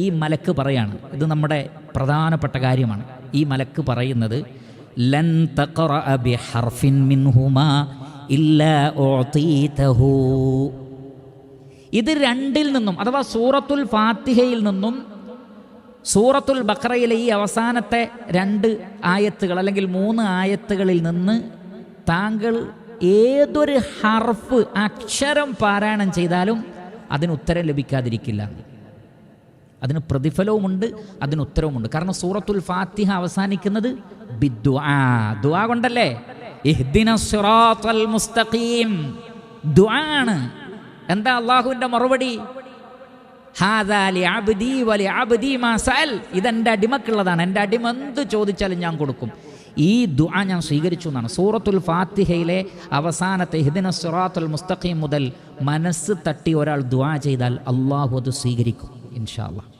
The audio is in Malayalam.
ഈ മലക്ക് പറയാണ്. ഇത് നമ്മുടെ പ്രധാനപ്പെട്ട കാര്യമാണ്. ഈ മലക്ക് പറയുന്നത് ലൻ ഉഅതീതഹു. ഇത് രണ്ടിൽ നിന്നും അഥവാ സൂറത്തുൽ ഫാത്തിഹയിൽ നിന്നും സൂറത്തുൽ ബക്രയിലെ ഈ അവസാനത്തെ രണ്ട് ആയത്തുകൾ അല്ലെങ്കിൽ മൂന്ന് ആയത്തുകളിൽ നിന്ന് താങ്കൾ ഏതൊരു ഹർഫ് അക്ഷരം പാരായണം ചെയ്താലും അതിന് ഉത്തരം ലഭിക്കാതിരിക്കില്ല. അതിന് പ്രതിഫലവുമുണ്ട് അതിന് ഉത്തരവുമുണ്ട്. കാരണം സൂറത്തുൽ ഫാത്തിഹ അവസാനിക്കുന്നത് ദുആ കൊണ്ടല്ലേ? മുസ്തഖീം. ആണ്. എന്താ അള്ളാഹുവിന്റെ മറുപടി? ഇതെന്റെ അടിമക്കുള്ളതാണ്. എന്റെ അടിമ എന്ത് ചോദിച്ചാലും ഞാൻ കൊടുക്കും. ഈ ദുആ ഞാൻ സ്വീകരിച്ചു എന്നാണ്. സൂറത്തുൽ ഫാത്തിഹയിലെ അവസാനത്തെ ഹിദിന സുറാത്തുൽ മുസ്തഖീം മുതൽ മനസ്സ് തട്ടി ഒരാൾ ദുആ ചെയ്താൽ അള്ളാഹു അത് സ്വീകരിക്കും. Insyaallah.